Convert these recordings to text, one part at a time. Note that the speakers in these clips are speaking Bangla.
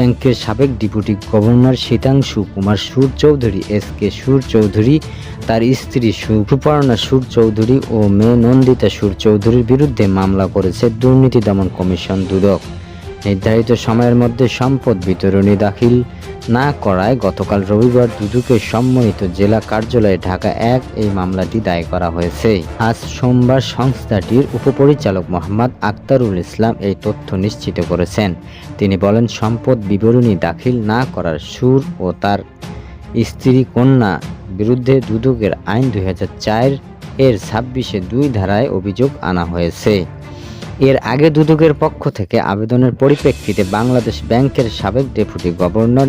ব্যাংকের সাবেক ডেপুটি গভর্নর শীতাংশু কুমার সুর চৌধুরী, এস কে সুর চৌধুরী, তার স্ত্রী সুপর্ণা সুর চৌধুরী ও মেয়ে নন্দিতা সুর চৌধুরীর বিরুদ্ধে মামলা করেছে দুর্নীতি দমন কমিশন দুদক। নির্ধারিত সময়ের মধ্যে সম্পদ বিতরণী দাখিল না করায় গতকাল রবিবার দুদকের সম্মানিত জেলা কার্যালয়ে ঢাকা এক এই মামলাটি দায়ের করা হয়েছে। আজ সোমবার সংস্থাটির উপপরিচালক মোহাম্মদ আক্তারুল ইসলাম এই তথ্য নিশ্চিত করেছেন। তিনি বলেন, সম্পদ বিবরণী দাখিল না করার সুর ও তার স্ত্রী কন্যা বিরুদ্ধে দুদকের আইন দু হাজার চার এর ছাব্বিশে দুই ধারায় অভিযোগ আনা হয়েছে। এর আগে দুদকের পক্ষ থেকে আবেদনের পরিপ্রেক্ষিতে বাংলাদেশ ব্যাংকের সাবেক ডেপুটি গভর্নর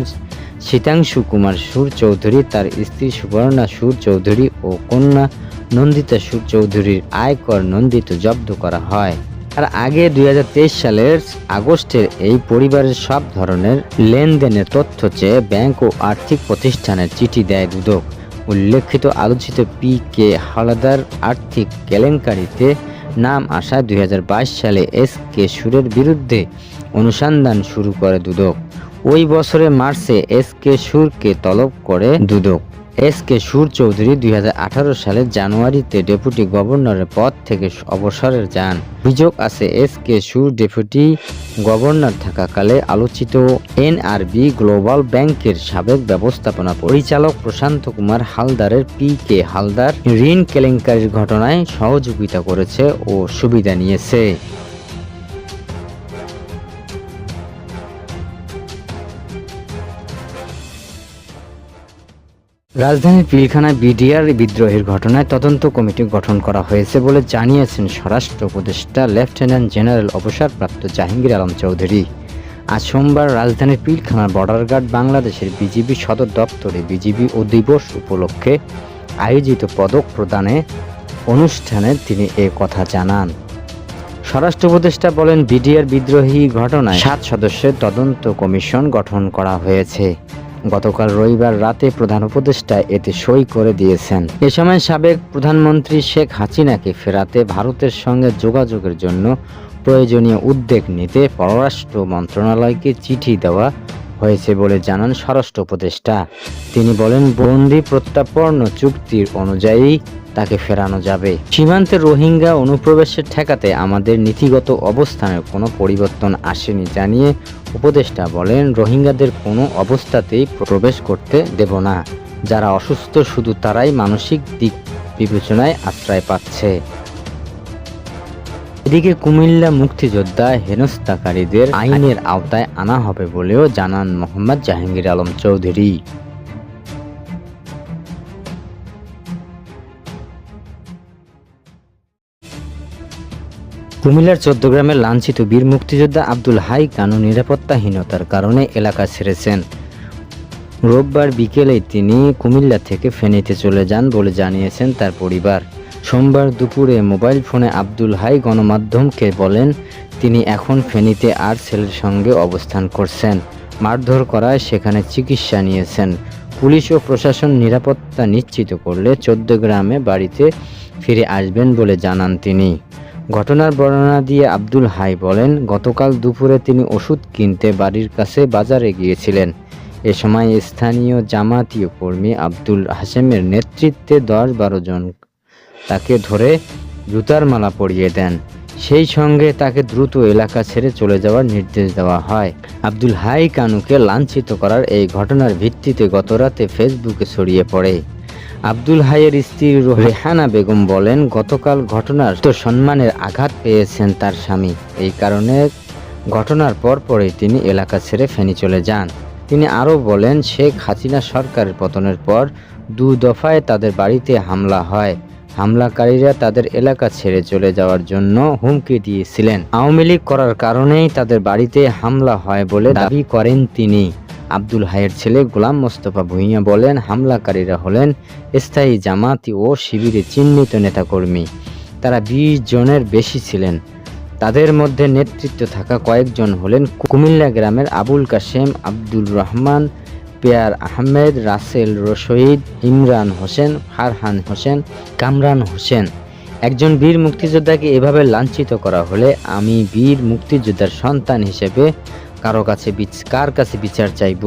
শীতাংশু কুমার সুর চৌধুরী তার স্ত্রী সুবর্ণা সুর চৌধুরী ও কন্যা নন্দিতা সুর চৌধুরীর আয়কর নন্দিত জব্দ করা হয়। আর আগে দুই হাজার তেইশ সালের আগস্টের এই পরিবারের সব ধরনের লেনদেনের তথ্য চেয়ে ব্যাংক ও আর্থিক প্রতিষ্ঠানের চিঠি দেয় দুদক। উল্লেখিত আলোচিত পি কে হালাদার আর্থিক কেলেঙ্কারিতে নাম আসা দুই সালে এস কে সুরের বিরুদ্ধে অনুসন্ধান শুরু করে দুদক। ওই বছরের মার্চে এস কে সুরকে তলব করে দুদক। এস কে সুর চৌধুরী দু হাজার আঠারো সালের জানুয়ারিতে ডেপুটি গভর্নরের পদ থেকে অবসরের যান। অভিযোগ আছে, এস কে সুর ডেপুটি গভর্নর থাকাকালে আলোচিত এনআরবি গ্লোবাল ব্যাংকের সাবেক ব্যবস্থাপনা পরিচালক প্রশান্ত কুমার হালদারের পি কে হালদার ঋণ কেলেঙ্কারির ঘটনায় সহযোগিতা করেছে ও সুবিধা নিয়েছে। রাজধানীর পিলখানায় বিডিআর বিদ্রোহের ঘটনায় তদন্ত কমিটি গঠন করা হয়েছে বলে জানিয়েছেন স্বরাষ্ট্র উপদেষ্টা লেফটেন্যান্ট জেনারেল অবসরপ্রাপ্ত জাহাঙ্গীর আলম চৌধুরী। আজ সোমবার রাজধানীর পিলখানার বর্ডার গার্ড বাংলাদেশের বিজিবি সদর দপ্তরে বিজিবি ও দিবস উপলক্ষে আয়োজিত পদক প্রদানে অনুষ্ঠানে তিনি এ কথা জানান। স্বরাষ্ট্র উপদেষ্টা বলেন, বিডিআর বিদ্রোহী ঘটনায় সাত সদস্যের তদন্ত কমিশন গঠন করা হয়েছে। গতকাল রবিবার রাতে প্রধান উপদেষ্টা এতে সই করে দিয়েছেন। এ সময় সাবেক প্রধানমন্ত্রী শেখ হাসিনাকে ফেরাতে ভারতের সঙ্গে যোগাযোগের জন্য প্রয়োজনীয় উদ্যোগ নিতে পররাষ্ট্র মন্ত্রণালয়কে চিঠি দেওয়া হয়েছে বলে জানান স্বরাষ্ট্র উপদেষ্টা। তিনি বলেন, বন্দি প্রত্যাপন্ন চুক্তির অনুযায়ী তাকে ফেরানো যাবে। সীমান্তে রোহিঙ্গা অনুপ্রবেশের ঠেকাতে আমাদের নীতিগত অবস্থানের কোনো পরিবর্তন আসেনি জানিয়ে উপদেষ্টা বলেন, রোহিঙ্গাদের কোনো অবস্থাতেই প্রবেশ করতে দেব না। যারা অসুস্থ, শুধু তারাই মানসিক দিক বিবেচনায় আশ্রয় পাচ্ছে। এদিকে কুমিল্লা মুক্তিযোদ্ধা হেনস্থাকারীদের আইনের আওতায় আনা হবে বলেও জানান মোহাম্মদ জাহাঙ্গীর আলম চৌধুরী। কুমিল্লার চোদ্দগ্রামের লাঞ্ছিত বীর মুক্তিযোদ্ধা আব্দুল হাই কানু নিরাপত্তাহীনতার কারণে এলাকা ছেড়েছেন? রোববার বিকেলে তিনি কুমিল্লা থেকে ফেনীতে চলে যান বলে জানিয়েছেন তার পরিবার। সোমবার দুপুরে মোবাইল ফোনে আব্দুল হাই গণমাধ্যমকে বলেন, তিনি এখন ফেনীতে আর ছেলের সঙ্গে অবস্থান করছেন। মারধর করায় সেখানে চিকিৎসা নিয়েছেন। পুলিশ ও প্রশাসন নিরাপত্তা নিশ্চিত করলে চোদ্দগ্রামে বাড়িতে ফিরে আসবেন বলে জানান তিনি। ঘটনার বর্ণনা দিয়ে আব্দুল হাই বলেন, গতকাল দুপুরে তিনি ওষুধ কিনতে বাড়ির কাছে বাজারে গিয়েছিলেন। এ সময় স্থানীয় জামাতীয় কর্মী আব্দুল হাসেমের নেতৃত্বে দশ বারো জন তাকে ধরে জুতার মালা পরিয়ে দেন। সেই সঙ্গে তাকে দ্রুত এলাকা ছেড়ে চলে যাওয়ার নির্দেশ দেওয়া হয়। আব্দুল হাই কানুকে লাঞ্ছিত করার এই ঘটনার ভিত্তিতে গতরাতে ফেসবুকে ছড়িয়ে পড়ে। আব্দুল হাইয়ের স্ত্রী রেহানা বেগম বলেন, গতকাল ঘটনার তো সম্মানের আঘাত পেয়েছেন তার স্বামী। এই কারণে ঘটনার পর পরেই তিনি এলাকা ছেড়ে ফেনী চলে যান। তিনি আরও বলেন, শেখ হাসিনা সরকারের পতনের পর দু দফায় তাদের বাড়িতে হামলা হয়। হামলাকারীরা তাদের এলাকা ছেড়ে চলে যাওয়ার জন্য হুমকি দিয়েছিলেন। আওয়ামী লীগ করার কারণেই তাদের বাড়িতে হামলা হয় বলে দাবি করেন তিনি। আব্দুল হাইয়ের ছেলে গোলাম মোস্তফা ভুঁইয়া বলেন, হামলাকারীরা হলেন স্থায়ী জামাতি ও শিবিরে চিহ্নিত নেতাকর্মী। তারা বিশ জনের বেশি ছিলেন। তাদের মধ্যে নেতৃত্ব থাকা কয়েকজন হলেন কুমিল্লা গ্রামের আবুল কাশেম আব্দুল রহমান, পেয়ার আহমেদ, রাসেল রশিদ ইমরান হোসেন, ফারহান হোসেন, কামরান হোসেন। একজন বীর মুক্তিযোদ্ধাকে এভাবে লাঞ্ছিত করা হলে আমি বীর মুক্তিযোদ্ধার সন্তান হিসেবে কারও কাছে কার কাছে বিচার চাইব?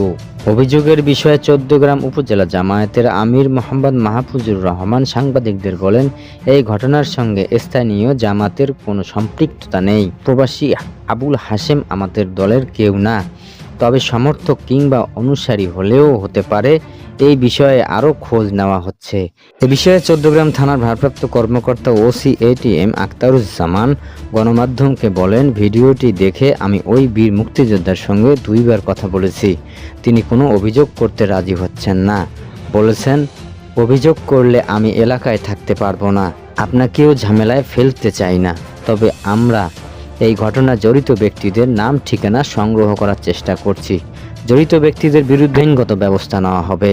অভিযোগের বিষয়ে চৌদ্দগ্রাম উপজেলা জামায়াতের আমির মোহাম্মদ মাহফুজুর রহমান সাংবাদিকদের বলেন, এই ঘটনার সঙ্গে স্থানীয় জামাতের কোনো সম্পৃক্ততা নেই। প্রবাসী আবুল হাশেম আমাদের দলের কেউ না। তবে সমর্থক কিংবা অনুসারী হলেও হতে পারে। এই বিষয়ে আরও খোঁজ নেওয়া হচ্ছে। এ বিষয়ে চৌদ্দগ্রাম থানার ভারপ্রাপ্ত কর্মকর্তা ওসি এটিএম আক্তারুজ্জামান গণমাধ্যমকে বলেন, ভিডিওটি দেখে আমি ওই বীর মুক্তিযোদ্ধার সঙ্গে দুইবার কথা বলেছি। তিনি কোনো অভিযোগ করতে রাজি হচ্ছেন না। বলেছেন, অভিযোগ করলে আমি এলাকায় থাকতে পারব না। আপনাকেও ঝামেলায় ফেলতে চাই না। তবে আমরা এই ঘটনা জড়িত ব্যক্তিদের নাম ঠিকানা সংগ্রহ করার চেষ্টা করছি। জড়িত ব্যক্তিদের বিরুদ্ধে আইনগত ব্যবস্থা নেওয়া হবে।